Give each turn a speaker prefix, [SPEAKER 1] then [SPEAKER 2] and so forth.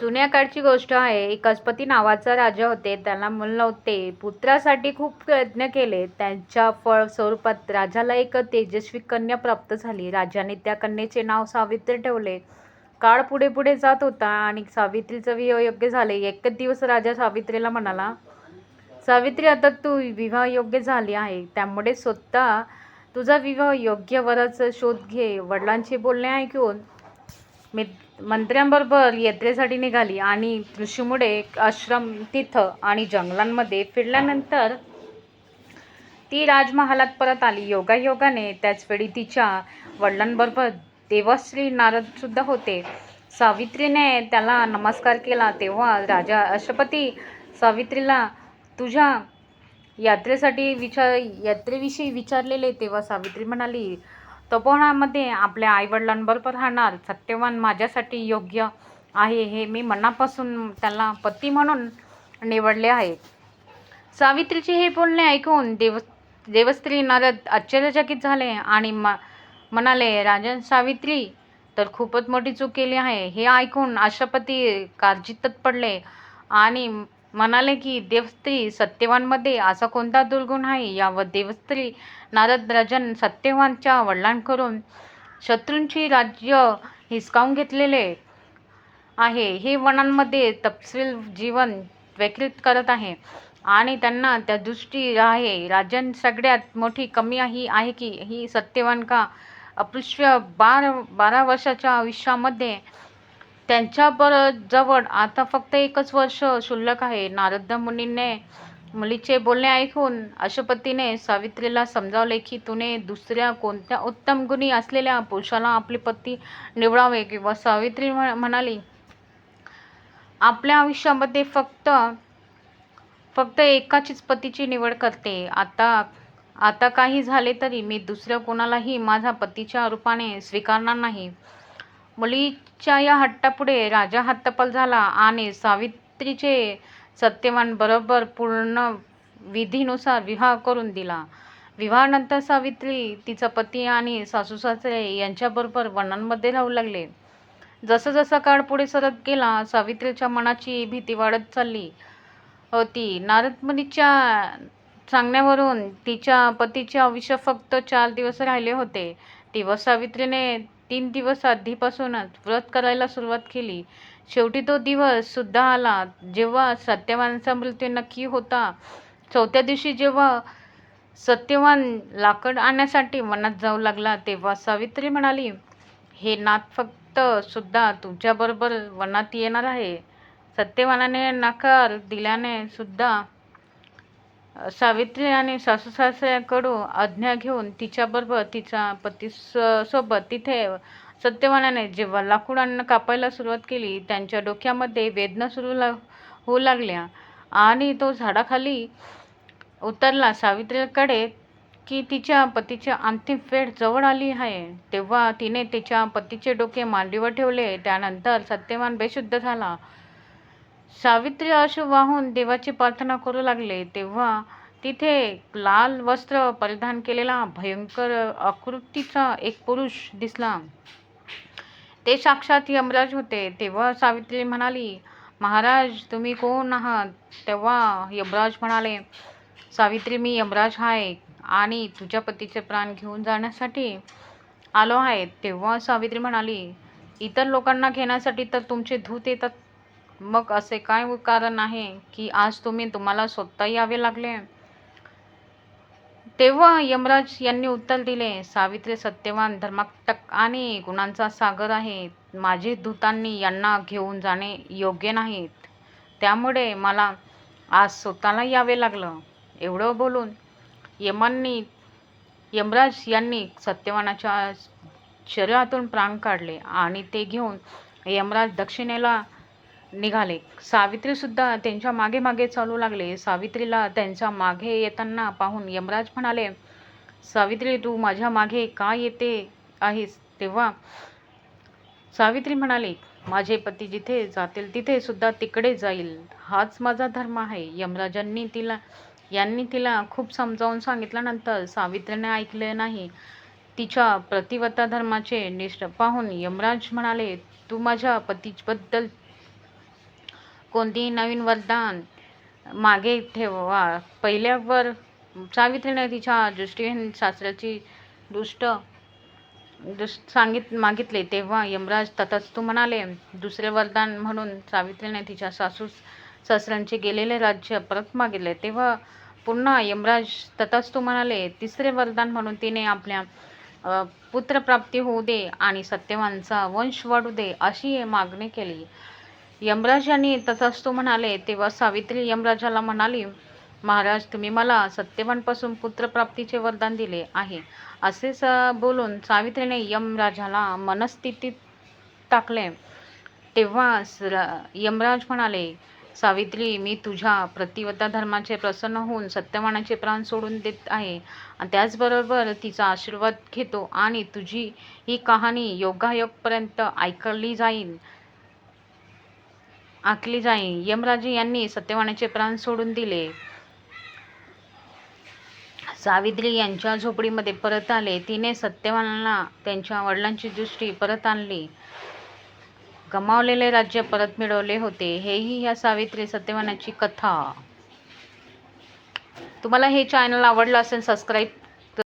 [SPEAKER 1] जुन्या काळची गोष्ट आहे एक नावाचा राजा होते त्याला मूल नव्हते. पुत्रासाठी खूप प्रयत्न केले त्यांच्या फळ स्वरूपात राजाला एक तेजस्वी कन्या प्राप्त झाली. राजाने त्या कन्येचे नाव सावित्री ठेवले. काळ पुढे पुढे जात होता आणि सावित्रीचं विवाह योग्य झाले. एक दिवस राजा सावित्रीला म्हणाला सावित्री आता तू विवाह योग्य झाली आहे. त्यामुळे स्वतः तुझा विवाह योग्य वराचा शोध घे. वडिलांचे बोलणे ऐकून मी मंत्र्यांबरोबर यात्रेसाठी निघाली आणि ऋषीमुळे आश्रम तिथं आणि जंगलांमध्ये फिरल्यानंतर ती राजमहालात परत आली. योगायोगाने त्याचवेळी तिच्या वडिलांबरोबर देवश्री नारद सुद्धा होते. सावित्रीने त्याला नमस्कार केला. तेव्हा राजा अशपती सावित्रीला तुझ्या यात्रेसाठी विचार यात्रेविषयी विचारलेले. तेव्हा सावित्री म्हणाली तपोवनामध्ये आपल्या आईवडिलांबरोबर राहणार सत्यवान माझ्यासाठी योग्य आहे हे मी मनापासून त्याला पती म्हणून निवडले आहे. सावित्रीचे हे बोलणे ऐकून देव देवस्त्री नारद आश्चर्यचकित झाले आणि म म्हणाले राजन सावित्री तर खूपच मोठी चूक केली आहे. हे ऐकून अशपती काळजीतच पडले आणि म्हणाले की देवस्त्री सत्यवानमध्ये असा कोणता दुर्गुण आहे? यावर देवस्त्री नारद राजन सत्यवानच्या वडिलांकडून शत्रूंची राज्य हिसकावून घेतलेले आहे. हे वनांमध्ये तपशील जीवन व्यतीत करत आहे आणि त्यांना त्या दृष्टी आहे. राजन सगळ्यात मोठी कमी ही आहे की ही सत्यवान का अपृश्य बार बारा वर्षाच्या आयुष्यामध्ये त्यांच्या पर जवळ आता फक्त एकच वर्ष शुल्लक आहे. नारद मुनीने मुलीचे बोलणे ऐकून अशुपतीने सावित्रीला समजावले की तुने दुसऱ्या कोणत्या उत्तम गुणी असलेल्या पुरुषाला आपले पती निवडावे? किंवा सावित्री म्ह- म्हणाली आपल्या आयुष्यामध्ये फक्त फक्त एकाचीच पतीची निवड करते. आता आता काही झाले तरी मी दुसऱ्या कोणालाही माझ्या पतीच्या रूपाने स्वीकारणार नाही. मुलीच्या या हट्टापुढे राजा हत्तपल झाला आणि सावित्रीचे सत्यवान बरोबर पूर्ण विधीनुसार विवाह करून दिला. विवाहानंतर सावित्री तिचा पती आणि सासू सासरे यांच्याबरोबर वनांमध्ये राहू लागले. जसं जसं काळ पुढे सरत गेला सावित्रीच्या मनाची भीती वाढत चालली होती. नारद मुनीच्या सांगण्यावरून तिच्या पतीचे आयुष्य फक्त चार दिवस राहिले होते. तेव्हा सावित्रीने तीन दिवस आधीपासूनच व्रत करायला सुरुवात केली. शेवटी तो दिवस सुद्धा आला. जेव्हा सत्यवानचा मृत्यू नक्की होता चौथ्या दिवशी जेव्हा सत्यवान लाकड आणण्यासाठी वनात जाऊ लागला तेव्हा सावित्री म्हणाली हे नाथ फक्त सुद्धा तुमच्याबरोबर वनात येणार आहे. सत्यवानाने नकार दिल्याने सुद्धा सावित्री आणि सासू सासऱ्याकडून आज्ञा घेऊन तिच्याबरोबर तिचा पती स- सोबत तिथे सत्यवानाने जेव्हा लाकूडांना कापायला सुरुवात केली त्यांच्या डोक्यामध्ये वेदना सुरू ला होऊ लागल्या आणि तो झाडाखाली उतरला. सावित्रीकडे की तिच्या पतीची अंतिम वेळ जवळ आली आहे तेव्हा तिने तिच्या पतीचे डोके मांडीवर ठेवले. त्यानंतर सत्यवान बेशुद्ध झाला. सावित्री अश्रू वाहून देवाची प्रार्थना करू लागले तेव्हा तिथे लाल वस्त्र परिधान केलेला भयंकर आकृतीचा एक पुरुष दिसला. ते साक्षात यमराज होते. तेव्हा सावित्री म्हणाली महाराज तुम्ही कोण आहात? तेव्हा यमराज म्हणाले सावित्री मी यमराज आहे आणि तुझ्या पतीचे प्राण घेऊन जाण्यासाठी आलो आहे. तेव्हा सावित्री म्हणाली इतर लोकांना घेण्यासाठी तर तुमचे धूत येतात मग असे काय कारण आहे की आज तुम्ही तुम्हाला स्वतः यावे लागले? तेव्हा यमराज यांनी उत्तर दिले सावित्री सत्यवान धर्माटक आणि गुणांचा सागर आहे. माझे दूतांनी यांना घेऊन जाणे योग्य नाहीत त्यामुळे मला आज स्वतःला यावे लागलं. एवढं बोलून यमांनी यमराज यांनी सत्यवानाच्या शरीरातून प्राण काढले आणि ते घेऊन यमराज दक्षिणेला निघाले. सावित्री सुद्धा त्यांच्या मागे मागे चालू लागले. सावित्रीला त्यांच्या मागे येताना पाहून यमराज म्हणाले सावित्री तू माझ्या मागे का येते आहेस? तेव्हा सावित्री म्हणाली माझे पती जिथे जातील तिथे सुद्धा तिकडे जाईल. हाच माझा धर्म आहे. यमराजांनी तिला यांनी तिला खूप समजावून सांगितल्यानंतर सावित्रीने ऐकले नाही. तिच्या प्रतिवता धर्माचे निष्ठ पाहून यमराज म्हणाले तू माझ्या पतीबद्दल कोणतीही नवीन वरदान मागे ठेवा. पहिल्यावर सावित्रीने तिच्या दृष्टीहीन सासऱ्याची दुष्ट दुस सांगित मागितले तेव्हा यमराज तथास्तु म्हणाले दुसरे वरदान म्हणून सावित्रीने तिच्या सासू सासऱ्यांचे गेलेले राज्य परत मागितले. तेव्हा पुन्हा यमराज तथास्तु म्हणाले तिसरे वरदान म्हणून तिने आपल्या पुत्रप्राप्ती होऊ दे आणि सत्यवानचा वंश वाढू दे अशी मागणी केली. यमराज यांनी तथास्तु म्हणाले तेव्हा सावित्री यमराजाला म्हणाली महाराज तुम्ही मला सत्यवानपासून पुत्रप्राप्तीचे वरदान दिले आहे. असे स बोलून सावित्रीने यमराजाला मनस्थितीत टाकले. तेव्हा स- यमराज म्हणाले सावित्री मी तुझ्या प्रतिवता धर्माचे प्रसन्न होऊन सत्यवानाचे प्राण सोडून देत आहे. आणि त्याचबरोबर तिचा आशीर्वाद घेतो आणि तुझी ही कहाणी योगायोगपर्यंत ऐकली जाईल. आखली जाई. यमराजे यांनी सत्यवानाचे प्राण सोडून दिले. सावित्री यांच्या झोपडीमध्ये परत आले. तिने सत्यवानाला त्यांच्या वडिलांची दृष्टी परत आणली. गमावलेले राज्य परत मिळवले होते. हेही ह्या सावित्री सत्यवानाची कथा. तुम्हाला हे चॅनल आवडलं असेल सबस्क्राईब